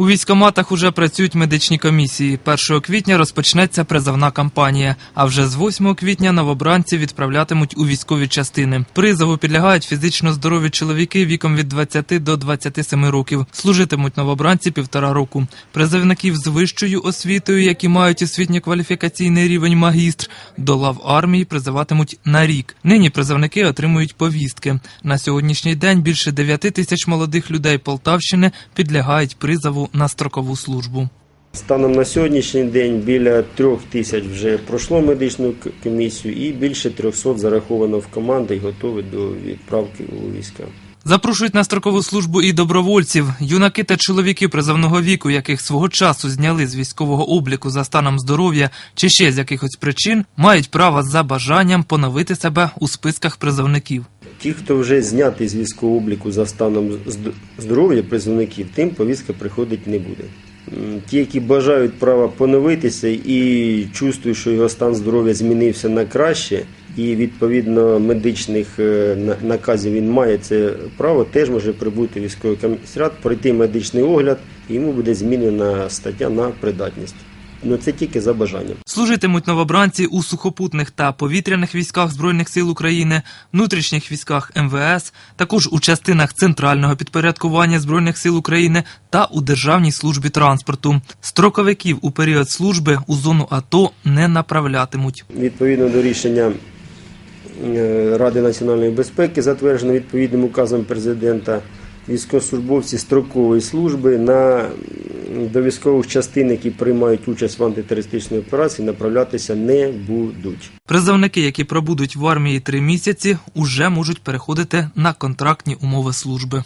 У військоматах уже працюють медичні комісії. 1 квітня розпочнеться призовна кампанія, а вже з 8 квітня новобранці відправлятимуть у військові частини. Призову підлягають фізично здорові чоловіки віком від 20 до 27 років. Служитимуть новобранці півтора року. Призовників з вищою освітою, які мають освітньо-кваліфікаційний рівень магістр, до лав армії призиватимуть на рік. Нині призовники отримують повістки. На сьогоднішній день більше 9 тисяч молодих людей Полтавщини підлягають призову на строкову службу. Станом на сьогоднішній день біля трьох тисяч вже пройшло медичну комісію і більше 300 зараховано в команди і готові до відправки у війська. Запрошують на строкову службу і добровольців, юнаки та чоловіки призовного віку, яких свого часу зняли з військового обліку за станом здоров'я чи ще з якихось причин, мають право за бажанням поновити себе у списках призовників. Ті, хто вже знятий з військового обліку за станом здоров'я призовників, тим повістка приходить не буде. Ті, які бажають права поновитися і чувствують, що його стан здоров'я змінився на краще, і відповідно медичних е, наказів він має це право, теж може прибути військовий комісаріат, пройти медичний огляд, і йому буде змінена стаття на придатність. Ну це тільки за бажанням. Служитимуть новобранці у сухопутних та повітряних військах Збройних сил України, внутрішніх військах МВС, також у частинах центрального підпорядкування Збройних сил України та у Державній службі транспорту. Строковиків у період служби у зону АТО не направлятимуть. Відповідно до рішення е, Ради національної безпеки, затверджено відповідним указом президента, військовослужбовці строкової служби на до військових частин, які приймають участь в антитерористичній операції, направлятися не будуть. Призовники, які пробудуть в армії три місяці, уже можуть переходити на контрактні умови служби.